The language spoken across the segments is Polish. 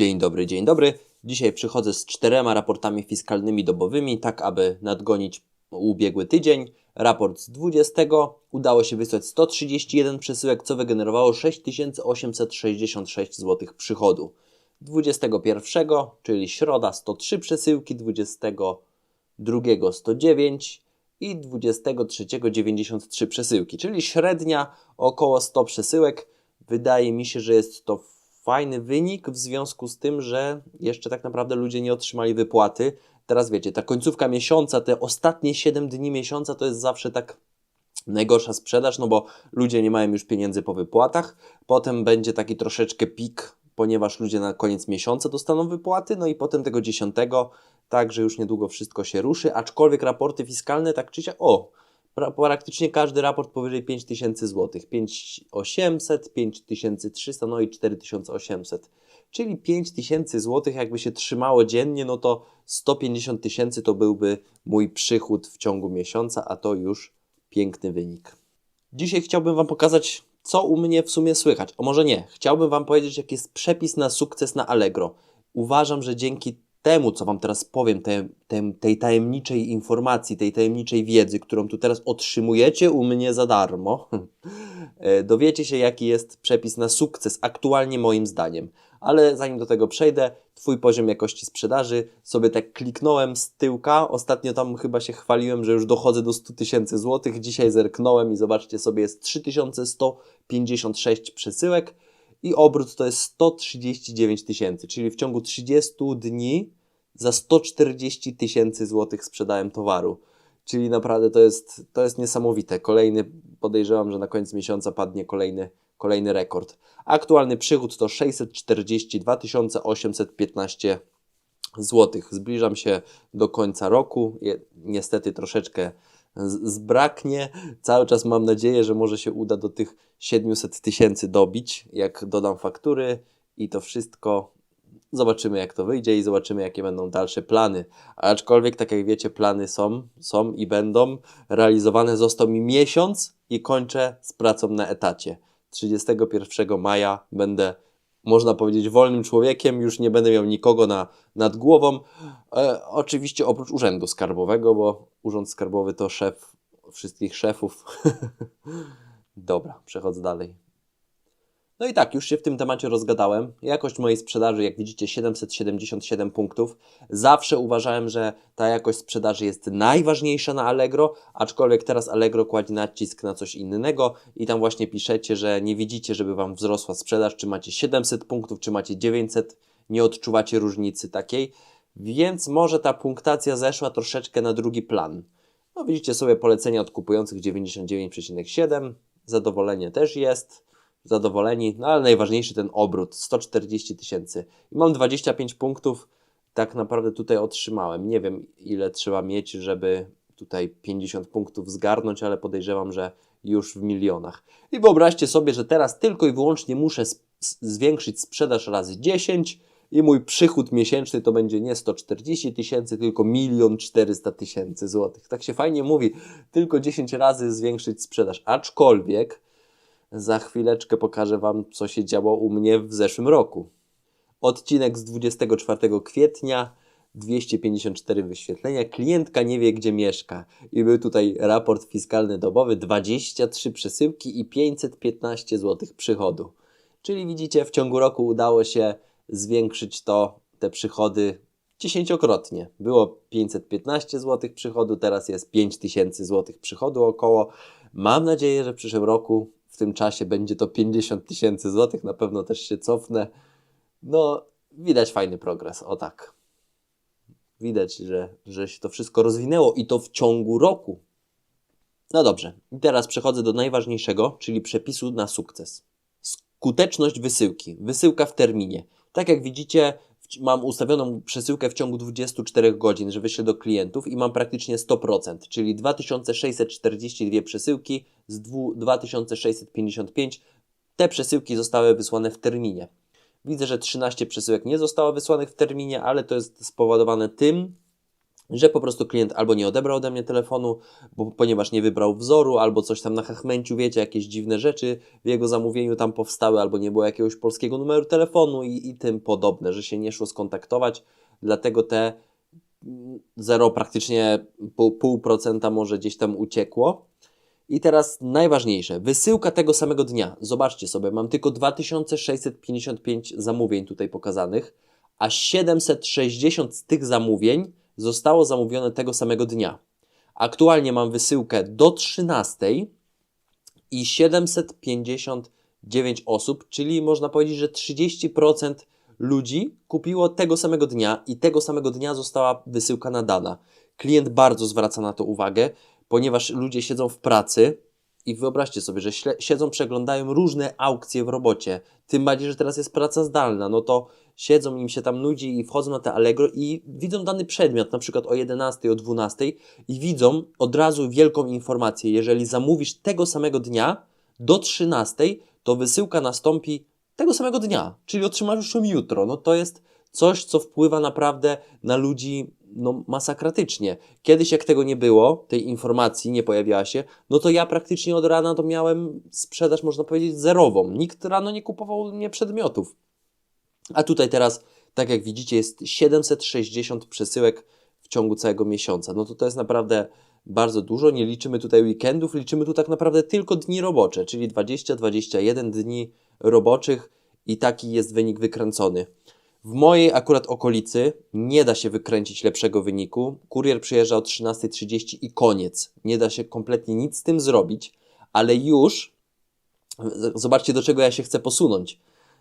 Dzień dobry, dzień dobry. Dzisiaj przychodzę z czterema raportami fiskalnymi dobowymi, tak aby nadgonić ubiegły tydzień. Raport z 20 udało się wysłać 131 przesyłek, co wygenerowało 6866 zł przychodu. 21, czyli środa 103 przesyłki, 22 109 i 23 93 przesyłki, czyli średnia około 100 przesyłek. Wydaje mi się, że jest to fajny wynik w związku z tym, że jeszcze tak naprawdę ludzie nie otrzymali wypłaty. Teraz wiecie, ta końcówka miesiąca, te ostatnie 7 dni miesiąca to jest zawsze tak najgorsza sprzedaż, no bo ludzie nie mają już pieniędzy po wypłatach. Potem będzie taki troszeczkę pik, ponieważ ludzie na koniec miesiąca dostaną wypłaty, no i potem tego 10, także już niedługo wszystko się ruszy, aczkolwiek raporty fiskalne tak czy siak, o, praktycznie każdy raport powyżej 5000 zł, 5800, 5300, no i 4800. Czyli 5000 zł jakby się trzymało dziennie, no to 150 tysięcy to byłby mój przychód w ciągu miesiąca, a to już piękny wynik. Dzisiaj chciałbym Wam pokazać, co u mnie w sumie słychać. O może nie, chciałbym Wam powiedzieć, jaki jest przepis na sukces na Allegro. Uważam, że dzięki temu, co Wam teraz powiem, te, te, tej tajemniczej informacji, tej tajemniczej wiedzy, którą tu teraz otrzymujecie u mnie za darmo, e, dowiecie się, jaki jest przepis na sukces aktualnie moim zdaniem. Ale zanim do tego przejdę, Twój poziom jakości sprzedaży, sobie tak kliknąłem z tyłka. Ostatnio tam chyba się chwaliłem, że już dochodzę do 100 tysięcy złotych. Dzisiaj zerknąłem i zobaczcie sobie, jest 3156 przesyłek i obrót to jest 139 tysięcy, czyli w ciągu 30 dni za 140 tysięcy złotych sprzedałem towaru. Czyli naprawdę to jest, to jest niesamowite. Kolejny, podejrzewam, że na koniec miesiąca padnie kolejny, kolejny rekord. Aktualny przychód to 642 815 zł. Zbliżam się do końca roku. Niestety troszeczkę zbraknie. Cały czas mam nadzieję, że może się uda do tych 700 tysięcy dobić, jak dodam faktury i to wszystko. Zobaczymy, jak to wyjdzie i zobaczymy, jakie będą dalsze plany. Aczkolwiek, tak jak wiecie, plany są, są i będą realizowane. Został mi miesiąc i kończę z pracą na etacie. 31 maja będę, można powiedzieć, wolnym człowiekiem, już nie będę miał nikogo na, nad głową. E, oczywiście oprócz urzędu skarbowego, bo urząd skarbowy to szef wszystkich szefów. Dobra, przechodzę dalej. No i tak, już się w tym temacie rozgadałem. Jakość mojej sprzedaży, jak widzicie, 777 punktów. Zawsze uważałem, że ta jakość sprzedaży jest najważniejsza na Allegro, aczkolwiek teraz Allegro kładzie nacisk na coś innego i tam właśnie piszecie, że nie widzicie, żeby Wam wzrosła sprzedaż, czy macie 700 punktów, czy macie 900, nie odczuwacie różnicy takiej, więc może ta punktacja zeszła troszeczkę na drugi plan. No widzicie sobie polecenia od kupujących 99,7, zadowolenie też jest zadowoleni, no ale najważniejszy ten obrót 140 tysięcy. I mam 25 punktów, tak naprawdę tutaj otrzymałem. Nie wiem, ile trzeba mieć, żeby tutaj 50 punktów zgarnąć, ale podejrzewam, że już w milionach. I wyobraźcie sobie, że teraz tylko i wyłącznie muszę zwiększyć sprzedaż razy 10 i mój przychód miesięczny to będzie nie 140 tysięcy, tylko 1 400 tysięcy złotych. Tak się fajnie mówi, tylko 10 razy zwiększyć sprzedaż. Aczkolwiek za chwileczkę pokażę Wam, co się działo u mnie w zeszłym roku. Odcinek z 24 kwietnia, 254 wyświetlenia. Klientka nie wie, gdzie mieszka. I był tutaj raport fiskalny dobowy, 23 przesyłki i 515 zł przychodu. Czyli widzicie, w ciągu roku udało się zwiększyć to, te przychody dziesięciokrotnie. Było 515 zł przychodu, teraz jest 5000 zł przychodu około. Mam nadzieję, że w przyszłym roku tym czasie będzie to 50 tysięcy złotych. Na pewno też się cofnę. No, widać fajny progres, o tak. Widać, że, że się to wszystko rozwinęło i to w ciągu roku. No dobrze, i teraz przechodzę do najważniejszego, czyli przepisu na sukces. Skuteczność wysyłki. Wysyłka w terminie. Tak jak widzicie, mam ustawioną przesyłkę w ciągu 24 godzin, że wyślę do klientów i mam praktycznie 100%, czyli 2642 przesyłki z dwu- 2655. Te przesyłki zostały wysłane w terminie. Widzę, że 13 przesyłek nie zostało wysłanych w terminie, ale to jest spowodowane tym, że po prostu klient albo nie odebrał ode mnie telefonu, bo, ponieważ nie wybrał wzoru, albo coś tam na chachmęciu, wiecie, jakieś dziwne rzeczy w jego zamówieniu tam powstały, albo nie było jakiegoś polskiego numeru telefonu i, i tym podobne, że się nie szło skontaktować. Dlatego te mm, zero, praktycznie pół, pół procenta może gdzieś tam uciekło. I teraz najważniejsze, wysyłka tego samego dnia. Zobaczcie sobie, mam tylko 2655 zamówień tutaj pokazanych, a 760 z tych zamówień zostało zamówione tego samego dnia. Aktualnie mam wysyłkę do 13 i 759 osób, czyli można powiedzieć, że 30% ludzi kupiło tego samego dnia i tego samego dnia została wysyłka nadana. Klient bardzo zwraca na to uwagę, ponieważ ludzie siedzą w pracy i wyobraźcie sobie, że siedzą, przeglądają różne aukcje w robocie. Tym bardziej, że teraz jest praca zdalna, no to siedzą, im się tam nudzi i wchodzą na te Allegro i widzą dany przedmiot, na przykład o 11, o 12 i widzą od razu wielką informację. Jeżeli zamówisz tego samego dnia do 13, to wysyłka nastąpi tego samego dnia, czyli otrzymasz ją jutro. No to jest coś, co wpływa naprawdę na ludzi no, masakratycznie. Kiedyś, jak tego nie było, tej informacji nie pojawiała się, no to ja praktycznie od rana to miałem sprzedaż, można powiedzieć, zerową. Nikt rano nie kupował mnie przedmiotów. A tutaj teraz, tak jak widzicie, jest 760 przesyłek w ciągu całego miesiąca. No to to jest naprawdę bardzo dużo. Nie liczymy tutaj weekendów, liczymy tu tak naprawdę tylko dni robocze, czyli 20-21 dni roboczych i taki jest wynik wykręcony. W mojej akurat okolicy nie da się wykręcić lepszego wyniku. Kurier przyjeżdża o 13.30 i koniec. Nie da się kompletnie nic z tym zrobić, ale już zobaczcie, do czego ja się chcę posunąć.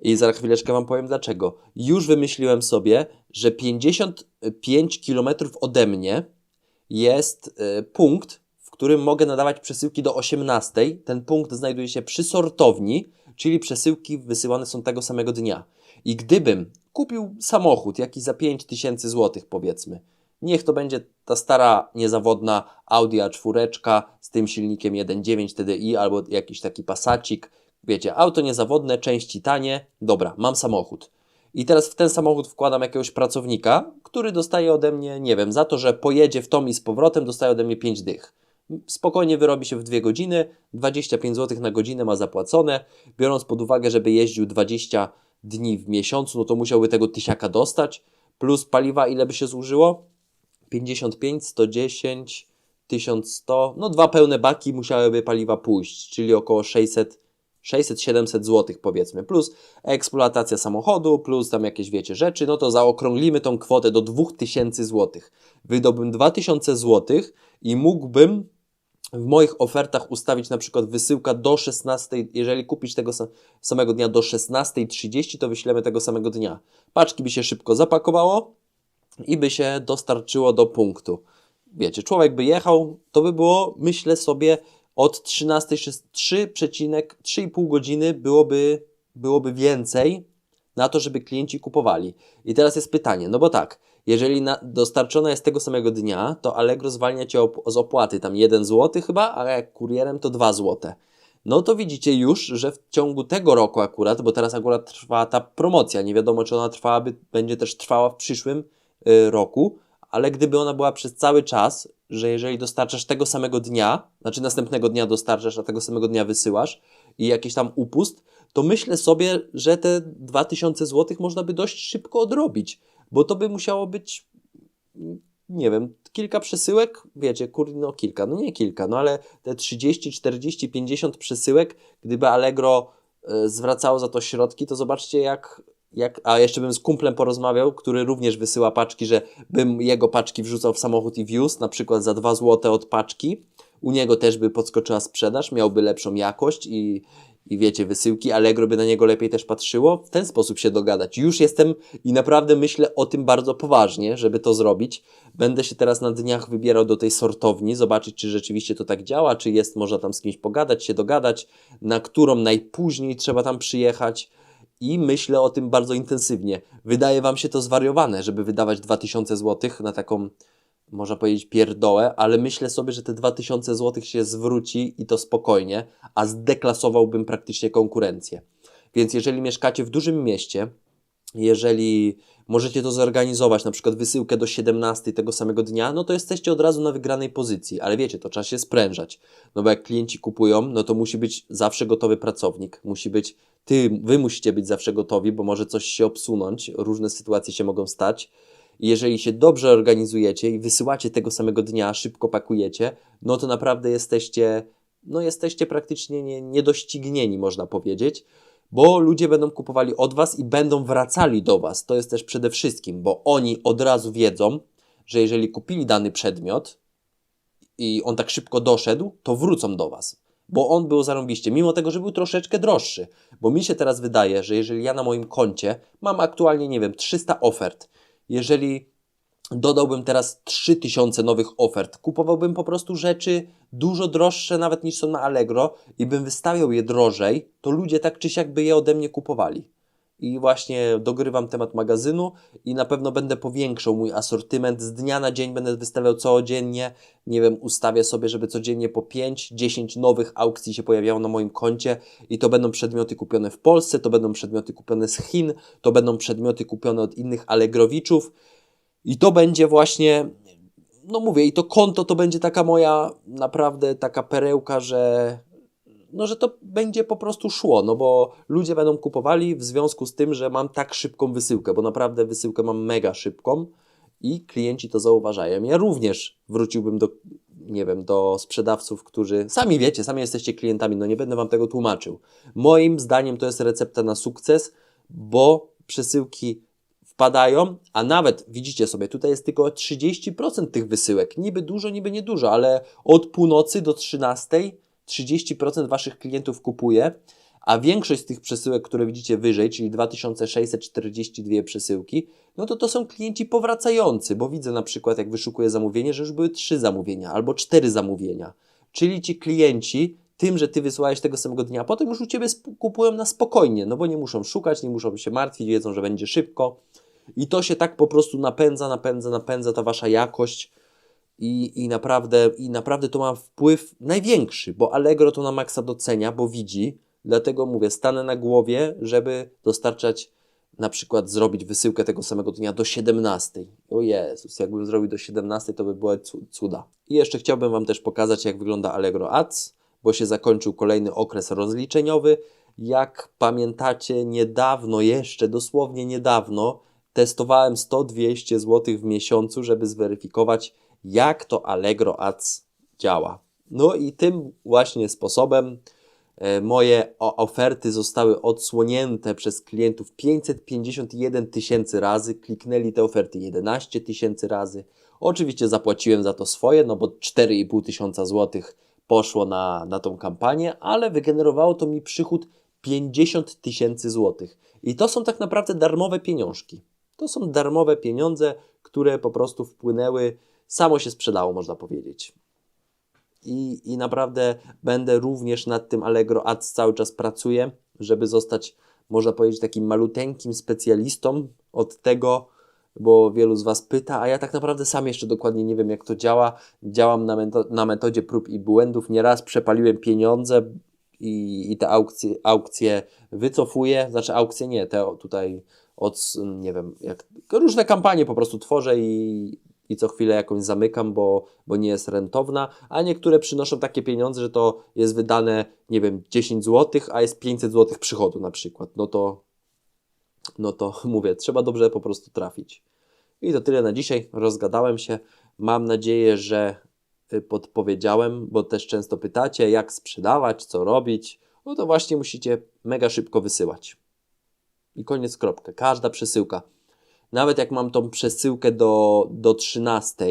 I za chwileczkę Wam powiem dlaczego. Już wymyśliłem sobie, że 55 km ode mnie jest y, punkt, w którym mogę nadawać przesyłki do 18. Ten punkt znajduje się przy sortowni, czyli przesyłki wysyłane są tego samego dnia. I gdybym kupił samochód, jakiś za 5000 zł, powiedzmy, niech to będzie ta stara, niezawodna Audi A4 z tym silnikiem 1.9 TDI albo jakiś taki pasacik, wiecie, auto niezawodne, części tanie, dobra, mam samochód. I teraz w ten samochód wkładam jakiegoś pracownika, który dostaje ode mnie, nie wiem, za to, że pojedzie w tom i z powrotem, dostaje ode mnie 5 dych. Spokojnie wyrobi się w 2 godziny, 25 zł na godzinę ma zapłacone, biorąc pod uwagę, żeby jeździł 20 dni w miesiącu, no to musiałby tego tysiaka dostać, plus paliwa ile by się zużyło? 55, 110, 1100, no dwa pełne baki musiałyby paliwa pójść, czyli około 600 600-700 zł powiedzmy, plus eksploatacja samochodu, plus tam jakieś wiecie rzeczy, no to zaokrąglimy tą kwotę do 2000 zł. Wydałbym 2000 zł i mógłbym w moich ofertach ustawić na przykład wysyłka do 16, jeżeli kupisz tego samego dnia do 16.30, to wyślemy tego samego dnia. Paczki by się szybko zapakowało i by się dostarczyło do punktu. Wiecie, człowiek by jechał, to by było, myślę sobie, od 13, 3,5 godziny byłoby, byłoby więcej na to, żeby klienci kupowali. I teraz jest pytanie, no bo tak, jeżeli na, dostarczona jest tego samego dnia, to Allegro zwalnia Cię op z opłaty tam 1 zł chyba, a jak kurierem to 2 zł. No to widzicie już, że w ciągu tego roku akurat, bo teraz akurat trwa ta promocja, nie wiadomo czy ona trwałaby, będzie też trwała w przyszłym y, roku, ale gdyby ona była przez cały czas, że jeżeli dostarczasz tego samego dnia, znaczy następnego dnia dostarczasz, a tego samego dnia wysyłasz i jakiś tam upust, to myślę sobie, że te 2000 zł można by dość szybko odrobić, bo to by musiało być, nie wiem, kilka przesyłek, wiecie, kur, no kilka, no nie kilka, no ale te 30, 40, 50 przesyłek, gdyby Allegro y, zwracało za to środki, to zobaczcie jak jak, a jeszcze bym z kumplem porozmawiał, który również wysyła paczki, że bym jego paczki wrzucał w samochód i wiózł, na przykład za 2 zł od paczki. U niego też by podskoczyła sprzedaż, miałby lepszą jakość i, i wiecie, wysyłki Allegro by na niego lepiej też patrzyło. W ten sposób się dogadać. Już jestem i naprawdę myślę o tym bardzo poważnie, żeby to zrobić. Będę się teraz na dniach wybierał do tej sortowni, zobaczyć, czy rzeczywiście to tak działa, czy jest, można tam z kimś pogadać, się dogadać, na którą najpóźniej trzeba tam przyjechać i myślę o tym bardzo intensywnie. Wydaje Wam się to zwariowane, żeby wydawać 2000 zł na taką, można powiedzieć, pierdołę, ale myślę sobie, że te 2000 zł się zwróci i to spokojnie, a zdeklasowałbym praktycznie konkurencję. Więc jeżeli mieszkacie w dużym mieście, jeżeli możecie to zorganizować, na przykład wysyłkę do 17 tego samego dnia, no to jesteście od razu na wygranej pozycji, ale wiecie, to trzeba się sprężać, no bo jak klienci kupują, no to musi być zawsze gotowy pracownik, musi być, ty, wy musicie być zawsze gotowi, bo może coś się obsunąć, różne sytuacje się mogą stać, jeżeli się dobrze organizujecie i wysyłacie tego samego dnia, szybko pakujecie, no to naprawdę jesteście, no jesteście praktycznie nie, niedoścignieni, można powiedzieć, bo ludzie będą kupowali od Was i będą wracali do Was. To jest też przede wszystkim, bo oni od razu wiedzą, że jeżeli kupili dany przedmiot i on tak szybko doszedł, to wrócą do Was. Bo on był zarąbiście, mimo tego, że był troszeczkę droższy. Bo mi się teraz wydaje, że jeżeli ja na moim koncie mam aktualnie, nie wiem, 300 ofert, jeżeli dodałbym teraz 3000 nowych ofert, kupowałbym po prostu rzeczy dużo droższe nawet niż są na Allegro i bym wystawiał je drożej, to ludzie tak czy siak by je ode mnie kupowali. I właśnie dogrywam temat magazynu i na pewno będę powiększał mój asortyment. Z dnia na dzień będę wystawiał codziennie. Nie wiem, ustawię sobie, żeby codziennie po 5-10 nowych aukcji się pojawiało na moim koncie i to będą przedmioty kupione w Polsce, to będą przedmioty kupione z Chin, to będą przedmioty kupione od innych Allegrowiczów. I to będzie właśnie, no mówię, i to konto to będzie taka moja naprawdę taka perełka, że no, że to będzie po prostu szło, no bo ludzie będą kupowali w związku z tym, że mam tak szybką wysyłkę, bo naprawdę wysyłkę mam mega szybką i klienci to zauważają. Ja również wróciłbym do, nie wiem, do sprzedawców, którzy sami wiecie, sami jesteście klientami, no nie będę wam tego tłumaczył. Moim zdaniem to jest recepta na sukces, bo przesyłki wpadają, a nawet widzicie sobie, tutaj jest tylko 30% tych wysyłek. Niby dużo, niby niedużo, ale od północy do 13 30% Waszych klientów kupuje, a większość z tych przesyłek, które widzicie wyżej, czyli 2642 przesyłki, no to to są klienci powracający, bo widzę na przykład, jak wyszukuję zamówienie, że już były 3 zamówienia albo 4 zamówienia. Czyli ci klienci tym, że Ty wysłałeś tego samego dnia, potem już u Ciebie kupują na spokojnie, no bo nie muszą szukać, nie muszą się martwić, wiedzą, że będzie szybko. I to się tak po prostu napędza, napędza, napędza ta Wasza jakość i, i, naprawdę, I naprawdę to ma wpływ największy, bo Allegro to na maksa docenia, bo widzi. Dlatego mówię, stanę na głowie, żeby dostarczać, na przykład zrobić wysyłkę tego samego dnia do 17. O Jezus, jakbym zrobił do 17, to by była cuda. I jeszcze chciałbym Wam też pokazać, jak wygląda Allegro Ads, bo się zakończył kolejny okres rozliczeniowy. Jak pamiętacie, niedawno, jeszcze dosłownie niedawno, testowałem 100-200 zł w miesiącu, żeby zweryfikować, jak to Allegro Ads działa. No i tym właśnie sposobem e, moje oferty zostały odsłonięte przez klientów 551 tysięcy razy, kliknęli te oferty 11 tysięcy razy. Oczywiście zapłaciłem za to swoje, no bo 4,5 tysiąca złotych poszło na, na tą kampanię, ale wygenerowało to mi przychód 50 tysięcy złotych. I to są tak naprawdę darmowe pieniążki. To są darmowe pieniądze, które po prostu wpłynęły samo się sprzedało, można powiedzieć. I, I naprawdę będę również nad tym Allegro Ads cały czas pracuję, żeby zostać, można powiedzieć, takim maluteńkim specjalistą od tego, bo wielu z Was pyta, a ja tak naprawdę sam jeszcze dokładnie nie wiem, jak to działa. Działam na, meto na metodzie prób i błędów. Nieraz przepaliłem pieniądze i, i te aukcje, aukcje wycofuję. Znaczy, aukcje nie, te tutaj od, nie wiem, jak różne kampanie po prostu tworzę i i co chwilę jakąś zamykam, bo, bo nie jest rentowna, a niektóre przynoszą takie pieniądze, że to jest wydane, nie wiem, 10 zł, a jest 500 zł przychodu na przykład. No to, no to mówię, trzeba dobrze po prostu trafić. I to tyle na dzisiaj. Rozgadałem się. Mam nadzieję, że y, podpowiedziałem, bo też często pytacie, jak sprzedawać, co robić. No to właśnie musicie mega szybko wysyłać. I koniec, kropka. Każda przesyłka nawet jak mam tą przesyłkę do, do 13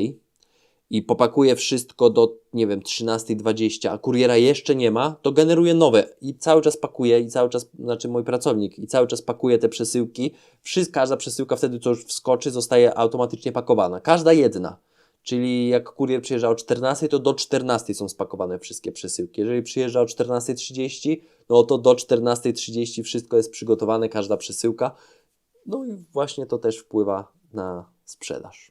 i popakuję wszystko do, nie wiem, 13.20, a kuriera jeszcze nie ma, to generuję nowe i cały czas pakuję i cały czas, znaczy mój pracownik i cały czas pakuje te przesyłki. Wszystko, każda przesyłka wtedy, co już wskoczy, zostaje automatycznie pakowana. Każda jedna. Czyli jak kurier przyjeżdża o 14, to do 14 są spakowane wszystkie przesyłki. Jeżeli przyjeżdża o 14.30, no to do 14.30 wszystko jest przygotowane, każda przesyłka. No i właśnie to też wpływa na sprzedaż.